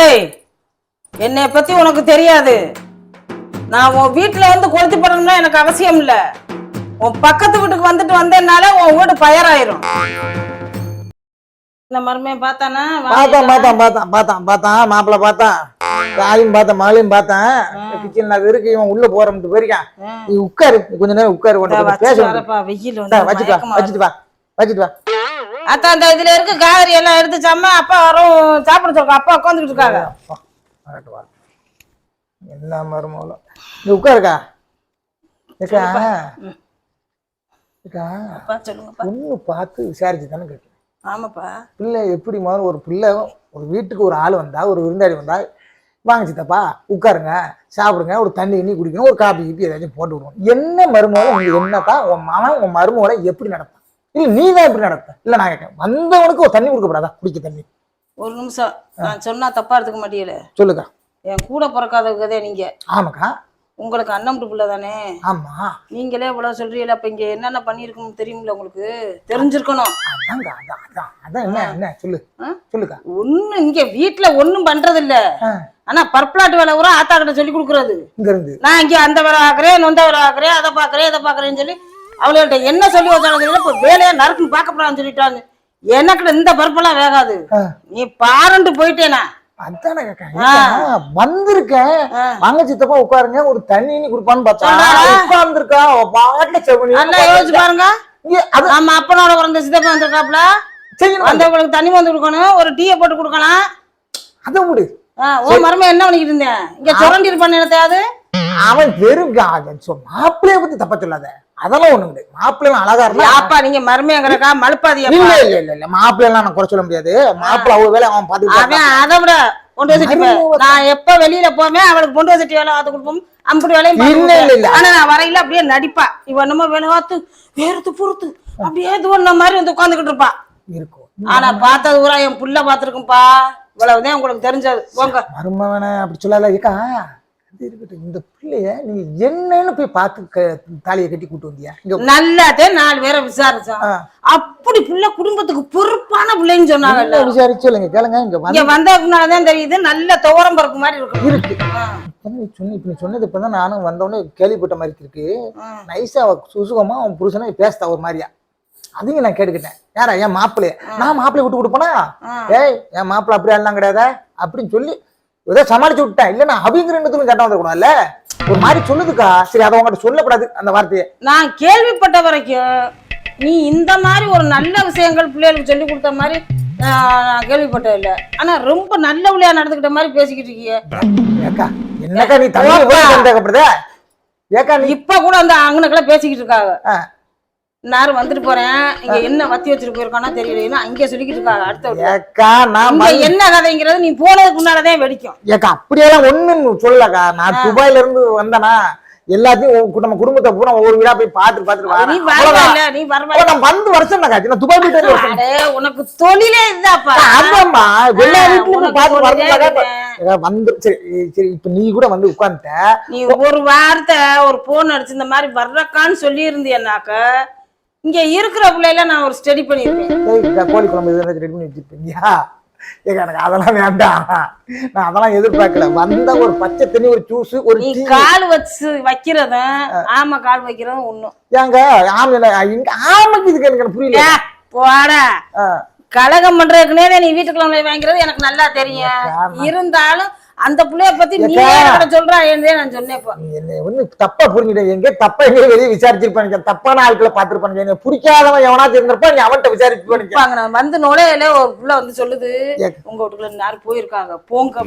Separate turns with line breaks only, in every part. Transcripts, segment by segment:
ஏய் என்னை பத்தி உனக்கு தெரியாது. நான் உன் வீட்டுல வந்து கொளுத்தி போடணும்னா எனக்கு அவசியம் இல்ல. உன் பக்கத்து வீட்டுக்கு வந்துட்டு வந்தேனால உன் வீடு பயராயிரும். இந்த மருமையை பார்த்தானா?
பார்த்தான் பார்த்தான் பார்த்தான் பார்த்தான் பார்த்தான் மாப்பிள்ள பார்த்தான். தாயும் பார்த்தேன். மகளையும் பார்த்தேன் நான் இருக்கு இவன் உள்ள போறோம்ட்டு போயிருக்கான். நீ உட்காரு கொஞ்ச நேரம் உட்காரு உன்கிட்ட கொஞ்சம் பேச வேண்டியது.
வெயில்
இந்தா, வச்சுட்டு வா வச்சுட்டு வா வச்சுட்டு வா.
அத்தா அந்த இதுல இருக்கு காய்கறி எல்லாம் எடுத்துச்சாம அப்பா வரும் சாப்பிட சொல்லுங்க. அப்பா உட்காந்துக்கிட்டு இருக்காங்க.
என்ன மருமகளோ. நீ உட்காருக்கா.
அப்பா சொல்லுங்கப்பா.
பொண்ணு பார்த்து விசாரிச்சு தானே கேட்டேன்.
ஆமாப்பா.
பிள்ளை எப்படி மாதிரி ஒரு பிள்ளை ஒரு வீட்டுக்கு ஒரு ஆள் வந்தா ஒரு விருந்தாடி வந்தா வாங்க சித்தப்பா உட்காருங்க சாப்பிடுங்க ஒரு தண்ணி தண்ணி குடிக்கணும் ஒரு காப்பி கீப்பி ஏதாச்சும் போட்டு விடுவோம். என்ன மருமகளை நீங்க என்னத்தான் உன் மகன் உன் மருமகளை எப்படி நடப்பான்? இல்ல நீ தான் எப்படி நடப்ப. இல்ல நான் வந்தவனுக்கு ஒரு தண்ணி கொடுக்கப்படாதா? குடிக்க தண்ணி.
ஒரு நிமிஷம். நான் சொன்னா தப்பா எடுத்துக்க மாட்டீங்களே.
சொல்லுக்கா.
என் கூட பிறக்காதவங்கதே நீங்க?
ஆமாக்கா.
உங்களுக்கு அண்ணம்ட்டு பிள்ளை தானே?
ஆமா.
நீங்களே இவ்வளவு சொல்றீங்களா அப்ப இங்க என்னென்ன பண்ணிருக்கணும் தெரியுமில்ல உங்களுக்கு? தெரிஞ்சிருக்கணும்.
அதான் என்ன என்ன? சொல்லு? சொல்லுக்கா.
ஒண்ணு இங்க வீட்டுல ஒண்ணும் பண்றது இல்ல ஆனா பற்பலாட்டு வேலை கூட ஆத்தா கிட்ட சொல்லி கொடுக்கறது.
இங்க இருந்து.
நான் இங்க அந்த வேலை ஆக்குறேன் நொந்த வேலை ஆக்குறேன் அதை பாக்குறேன் இதை பாக்குறேன்னு சொல்லி அவள்கிட்ட என்ன சொல்லி தெரியல இப்ப வேலையா நறுக்குன்னு பார்க்க போறான்னு சொல்லிட்டாங்க எனக்கு இந்த பருப்பெல்லாம் வேகாது. நீ பாருன்ட்டு போயிட்டேனா?
அதானே வந்திருக்கேன். வாங்க சித்தப்பா உட்காருங்க. ஒரு தண்ணி குடுப்பான்னு பார்த்தா? உட்கார்ந்துருக்கா பாட்டுல செவனி.
யோசிச்சு பாருங்க.
அது
நம்ம அப்பனோட பிறந்த சித்தப்பா வந்திருக்காப்ல வந்தவங்களுக்கு தண்ணி வந்து கொடுக்கணும் ஒரு டீயை போட்டு கொடுக்கலாம்.
அதை
ஆ, உன் மருமை என்ன பண்ணிக்கிட்டு இருந்தேன் இங்க சுரண்டி என்னத்தையாவது
அவன் வெறும் மாப்பிள்ளைய பத்தி தப்பா சொல்லாத. அதெல்லாம் ஒண்ணு கிடையாது. மாப்பிள்ளை அழகா இருந்தா
அப்பா நீங்க மருமையங்கிறக்கா மழுப்பாதி
இல்ல இல்ல இல்ல இல்ல. மாப்பிள்ளை எல்லாம் நான் குறை சொல்ல முடியாது. மாப்பிள்ளை அவ வேலை அவன்
அவன் அதை விட வச்சுட்டு
மருமக-
நான் எப்ப வெளியில போவேன் அவளுக்கு கொண்டு வச்சுட்டு வேலை பார்த்து கொடுப்போம். அம்புட்டு வேலையும் பார்த்து
இல்ல, இல்ல, இல்ல.
கொடுப்பேன். ஆனா நான் வரையில அப்படியே நடிப்பா. இவ என்னமோ வேலை பார்த்து வேறுத்து பொறுத்து அப்படியே இது பண்ண மாதிரி வந்து உட்காந்துக்கிட்டு இருப்பா.
இருக்கும்.
ஆனா பார்த்தது பூரா என் புள்ள பார்த்திருக்கும்பா. இவ்வளவுதான் உங்களுக்கு தெரிஞ்சது. போங்க.
மருமவனை அப்படி சொல்லாத ஏக்கா அது இருக்கட்டும். இந்த பிள்ளைய நீங்க என்னன்னு போய் பார்த்து தாலியை கட்டி கூட்டு வந்தியா? இங்க
நல்லாத்தே நாலு பேரை விசாரிச்சான்
ஆ.
அப்படி புள்ள குடும்பத்துக்கு பொறுப்பான பிள்ளைன்னு சொன்னாங்கல்ல.
என்ன விசாரிச்சு இல்லைங்க கேளுங்க இங்க வந்து.
வந்ததுனாலதான் தெரியுது நல்ல துவரம் பருப்பு மாதிரி
இருக்கு. நீ சொன்ன இப்ப சொன்னது இப்பதான் நானும் வந்தோடனே கேள்விப்பட்ட மாதிரி இருக்கு. நைஸா சுசுகமா அவன் புருஷனை பேசுதா ஒரு மாதிரியா? அதையும் நான் கேட்டுக்கிட்டேன். யாரா என் மாப்பிள்ளைய? நான் மாப்பிள்ளை விட்டு கொடுப்பனா. ஏய் என் மாப்பிள்ளை அப்படி எல்லாம் கிடையாதா? அப்படின்னு சொல்லி ஏதோ சமாளிச்சு விட்டேன் இல்ல அவங்க ரெண்டுத்துக்கும் கட்ட வந்துடக்கூடாதுல்ல ஒரு மாதிரி சொல்லுதுக்கா சரி அதை உங்ககிட்ட சொல்லக்கூடாது அந்த வார்த்தையை.
நான் கேள்விப்பட்ட வரைக்கும் நீ இந்த மாதிரி ஒரு நல்ல விஷயங்கள் பிள்ளைகளுக்கு சொல்லி கொடுத்த மாதிரி நான் கேள்விப்பட்டது இல்ல. ஆனா ரொம்ப நல்ல பிள்ளையா நடந்துக்கிட்ட மாதிரி பேசிக்கிட்டு இருக்கியே.
ஏக்கா என்னக்கா நீ தமிழ் ஏக்கா.
இப்ப கூட அந்த அங்கனக்குள்ள பேசிக்கிட்டு இருக்காங்க. நேரம் வந்துட்டு போறேன். இங்க என்ன வத்தி வச்சுட்டு போயிருக்கானா தெரியல அங்கே சொல்லிக்கிட்டு இருக்காங்க அடுத்த என்ன கதைங்கிறது நீ போனதுக்கு முன்னாலதான் வெடிக்கும்.
ஏக்கா அப்படியெல்லாம் ஒண்ணும் சொல்லக்கா நான் துபாயில இருந்து வந்தேனா எல்லாத்தையும் நம்ம குடும்பத்தை பூரா ஒவ்வொரு வீடா போய் பார்த்து பார்த்துட்டு
நீ. வரல நீ வரல
நான் வந்து வருஷம் நான் நான் துபாய் போயிட்டு வருஷம்.
உனக்கு தொழிலே இதுதாப்பா
ஆமாம்மா. எல்லா பார்த்து
தொழிலே
வரதுக்காக வந்து சரி சரி இப்ப நீ கூட வந்து உட்கார்ந்துட்ட
நீ ஒரு வார்த்தை ஒரு போன் அடிச்சு இந்த மாதிரி வர்றக்கான்னு சொல்லி இருந்தியன்னாக்க இங்க இருக்கிற பிள்ளைல நான் ஒரு ஸ்டடி
இந்த கோழி குழம்பு எதுவும் ரெடி பண்ணி வச்சிருப்பீங்களா ஏக்கா எனக்கு அதெல்லாம் வேண்டாம். நான் அதெல்லாம் எதிர்பார்க்கல. வந்த ஒரு பச்சை தண்ணி ஒரு ஜூஸ் ஒரு
நீ கால் வச்சு வைக்கிறதும் ஆமா கால் வைக்கிறதும் ஒண்ணும்
ஏங்க ஆமா இங்க ஆமாக்கு இதுக்கு எனக்கு புரியல.
போடா. கலகம் பண்றதுக்குனே நீ வீட்டுக்குள்ள வாங்கிறது எனக்கு நல்லா தெரியும். இருந்தாலும் அந்த புள்ளைய பத்தி நீ சொல்றா என்னதே நான் சொன்னேன்
தப்பா புரிஞ்சுட்டேன் எங்க தப்பா எங்க வெளியே விசாரிச்சிருப்பானுங்க தப்பான ஆட்களை பார்த்திருப்பானுங்க என்ன பிடிக்காதவன் எவனாச்சும் இருந்திருப்பா நீ அவன்கிட்ட
இருப்பாங்க நான் வந்து நுழையில ஒரு புள்ள வந்து சொல்லுது. உங்க வீட்டுக்குள்ள யாரும் போயிருக்காங்க. போங்க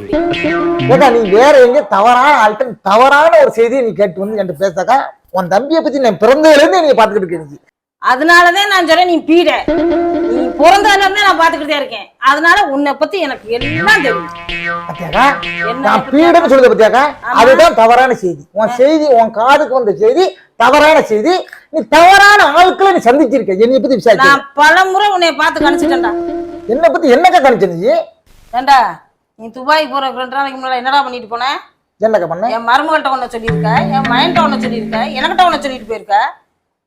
ஏக்கா நீ வேற எங்க தவறான ஆள்கிட்ட தவறான ஒரு செய்தியை நீ கேட்டு வந்து என்கிட்ட பேசாக்கா உன் தம்பியை பத்தி நான் பிறந்ததுல இருந்து நீ பாத்துக்கிட்டு இருக்க நீ.
அதனாலதான் நான் சொல்றேன் நீ பீட. நீ பிறந்ததுல இருந்தே நான் பாத்துக்கிட்டே இருக்கேன். அதனால உன்னை பத்தி எனக்கு எல்லாம் தெரியும்.
நான் பீடன்னு சொல்லுது பத்தியாக்கா? அதுதான் தவறான செய்தி. உன் செய்தி உன் காதுக்கு வந்த செய்தி தவறான செய்தி. நீ தவறான ஆட்களை நீ சந்திச்சிருக்க. என்னை பத்தி விசாரிச்சு
நான் பல முறை உன்னை பார்த்து கணிச்சிட்டேன்டா.
என்னை பத்தி என்னக்கா கணிச்ச நீ?
ஏண்டா நீ துபாய் போற ரெண்டு நாளைக்கு முன்னாடி என்னடா பண்ணிட்டு போன?
என்னக்கா பண்ண?
என் மருமகள்கிட்ட ஒண்ணு சொல்லியிருக்க என் மயன்கிட்ட ஒண்ணு சொல்லியிருக்க எனக்கிட்ட ஒண்ணு சொல்லிட்டு போயிருக்க?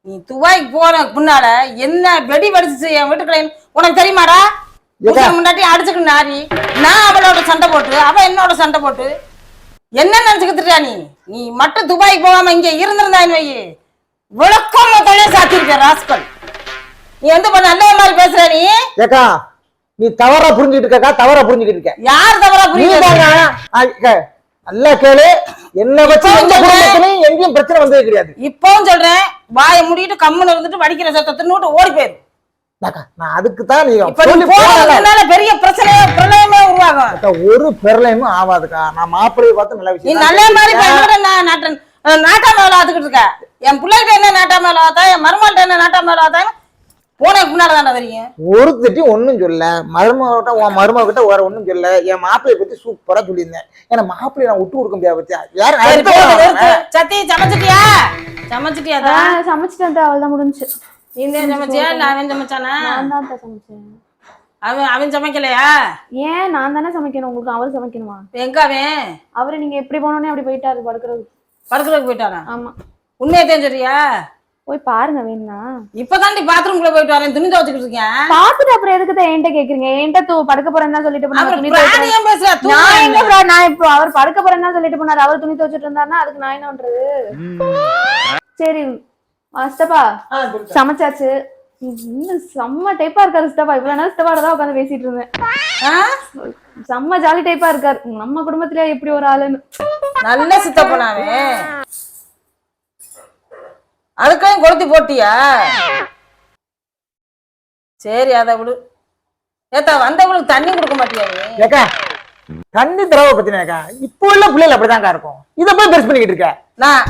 நீ துபாய்க்கு போற முன்னால என்ன வெடி வெடிச்சு என் வீட்டுக்குள்ள உனக்கு தெரியுமாடா? முன்னாடி அடிச்சுக்கிட்டு நாரி. நான் அவளோட சண்டை போட்டு அவ என்னோட சண்டை போட்டு. என்ன நினைச்சுக்கிட்டு இருக்கியா நீ? நீ மட்டும் துபாய்க்கு போகாம இங்க இருந்திருந்தான்னு வை விளக்கம் தொழிலே சாத்திருக்க ராஸ்கல் நீ வந்து இப்ப நல்ல மாதிரி பேசுற நீ.
ஏக்கா நீ தவறா புரிஞ்சுக்கிட்டு இருக்கா தவறா புரிஞ்சுக்கிட்டு இருக்க.
யார் தவறா
அக்கா, நல்லா கேளு. என்ன வச்சு எந்த குடும்பத்திலையும் எங்கேயும் பிரச்சனை வந்தது கிடையாது.
இப்பவும் சொல்றேன். வாயை மூடிட்டு கம்முன்னு இருந்துட்டு வடிக்கிற சத்தத்தை தின்னுட்டு ஓடி போயிரு.
நான் அதுக்கு தான்
பெரிய பிரச்சனை பிரளயமே உருவாகும்.
ஒரு பெரலையும் ஆகாதுக்கா நான் மாப்பிள்ளையை பார்த்து நல்ல விஷயம்
நல்ல மாதிரி நாட்டாம வேலை ஆத்துக்கிட்டு இருக்க? என் பிள்ளைகிட்ட என்ன நாட்டாம வேலை ஆத்தா? என் மருமகிட்ட என்ன நாட்டாம வேலை ஆத்தான்னு போனதுக்கு முன்னாடி தானே தெரியும்.
ஒரு திட்டி ஒண்ணும் சொல்ல மருமகிட்ட உன் மருமகிட்ட வேற ஒண்ணும் சொல்ல என் மாப்பிள்ளைய பத்தி சூப்பரா சொல்லியிருந்தேன். ஏன்னா மாப்பிள்ளைய நான் விட்டு கொடுக்க முடியாது பத்தியா?
நிறுத்து. சத்தி சமைச்சிட்டியா? சமைச்சிட்டியா
சமைச்சிட்டேன் அவள் தான் முடிஞ்சு
நீ தான் சமைச்சியா? இல்ல அவன் சமைச்சானா?
நான் தான் சமைச்சேன்.
அவன் அவன் சமைக்கலையா?
ஏன் நான் தானே சமைக்கணும். உங்களுக்கு அவர் சமைக்கணுமா?
எங்க அவன்?
அவரு நீங்க எப்படி போனோடனே அப்படி போயிட்டாரு படுக்கிறது
படுக்கிறதுக்கு போயிட்டானா
ஆமா.
உண்மையை தெரிஞ்சிருக்கியா
போய் பாருங்க வேணும்னா.
இப்பதாண்டி பாத்ரூம்குள்ள போயிட்டு வரேன். துணி துவச்சுக்கிட்டு இருக்கேன்.
பாத்துட்டு அப்புறம் எதுக்கு தான் என்கிட்ட கேக்குறீங்க? என்கிட்ட தூ படுக்க போறேன்னு தான் சொல்லிட்டு போனாரு. நான் எங்க இப்போ அவர் படுக்க போறேன்னு தான் சொல்லிட்டு போனாரு. அவர் துணி துவைச்சிட்டு இருந்தாருன்னா அதுக்கு நான் என்ன பண்றது? சரி சித்தப்பா. சமைச்சாச்சு. செம்ம டைப்பா இருக்காரு சித்தப்பா இவ்வளவு நேரம் சித்தப்பாட தான் உட்காந்து பேசிட்டு இருந்தேன். செம்ம ஜாலி டைப்பா இருக்காரு. நம்ம குடும்பத்திலே எப்படி ஒரு ஆளுன்னு.
நல்ல சித்தப்பனாவே. அதுக்கும் கொளுத்தி போட்டியா? சரி அதை விடு. ஏத்தா வந்தவங்களுக்கு தண்ணி கொடுக்க மாட்டியா நீ?
ஏக்கா தண்ணி திரவ பத்தினேக்கா இப்போ உள்ள பிள்ளைகள் அப்படிதான்க்கா இருக்கும். இதை போய் பெருசு பண்ணிக்கிட்டு இருக்க.
நான்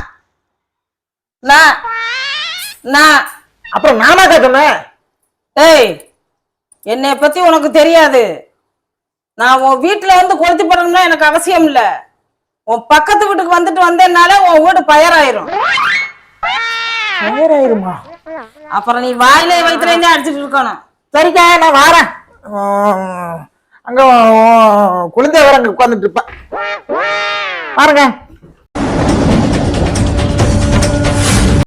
நான் நான்
அப்புறம் நானாக்கா சொன்னேன்.
ஏய் என்னை பத்தி உனக்கு தெரியாது. நான் உன் வீட்டுல வந்து கொளுத்தி போடணும்னா எனக்கு அவசியம் இல்ல. உன் பக்கத்து வீட்டுக்கு வந்துட்டு வந்தேனால உன் வீடு பயராயிரும்.
நேராயிருமா?
அப்புறம் நீ வாயிலே வயிற்றுல அடிச்சிட்டு இருக்கணும்.
சரிக்கா நான் வாரேன். அங்க குழந்தை வேற அங்க உட்கார்ந்துட்டு இருப்பேன் பாருங்க.